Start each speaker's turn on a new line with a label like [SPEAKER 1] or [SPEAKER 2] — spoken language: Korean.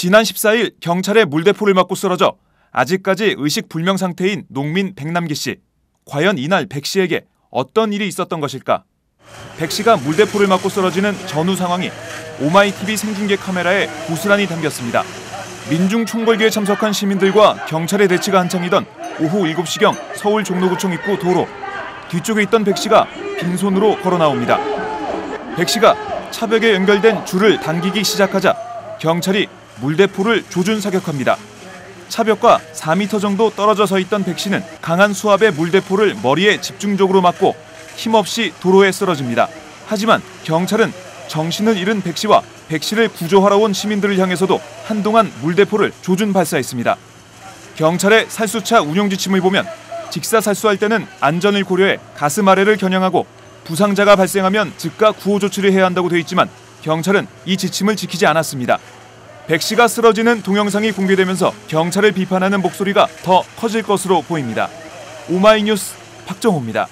[SPEAKER 1] 지난 14일 경찰의 물대포를 맞고 쓰러져 아직까지 의식 불명 상태인 농민 백남기 씨. 과연 이날 백 씨에게 어떤 일이 있었던 것일까? 백 씨가 물대포를 맞고 쓰러지는 전후 상황이 오마이TV 생중계 카메라에 고스란히 담겼습니다. 민중 총궐기에 참석한 시민들과 경찰의 대치가 한창이던 오후 7시경 서울 종로구청 입구 도로 뒤쪽에 있던 백 씨가 빈손으로 걸어 나옵니다. 백 씨가 차벽에 연결된 줄을 당기기 시작하자 경찰이 물대포를 조준 사격합니다. 차벽과 4m 정도 떨어져 서 있던 백 씨는 강한 수압의 물대포를 머리에 집중적으로 맞고 힘없이 도로에 쓰러집니다. 하지만 경찰은 정신을 잃은 백 씨와 백 씨를 구조하러 온 시민들을 향해서도 한동안 물대포를 조준 발사했습니다. 경찰의 살수차 운용 지침을 보면 직사 살수할 때는 안전을 고려해 가슴 아래를 겨냥하고 부상자가 발생하면 즉각 구호 조치를 해야 한다고 되어 있지만 경찰은 이 지침을 지키지 않았습니다. 백 씨가 쓰러지는 동영상이 공개되면서 경찰을 비판하는 목소리가 더 커질 것으로 보입니다. 오마이뉴스 박정호입니다.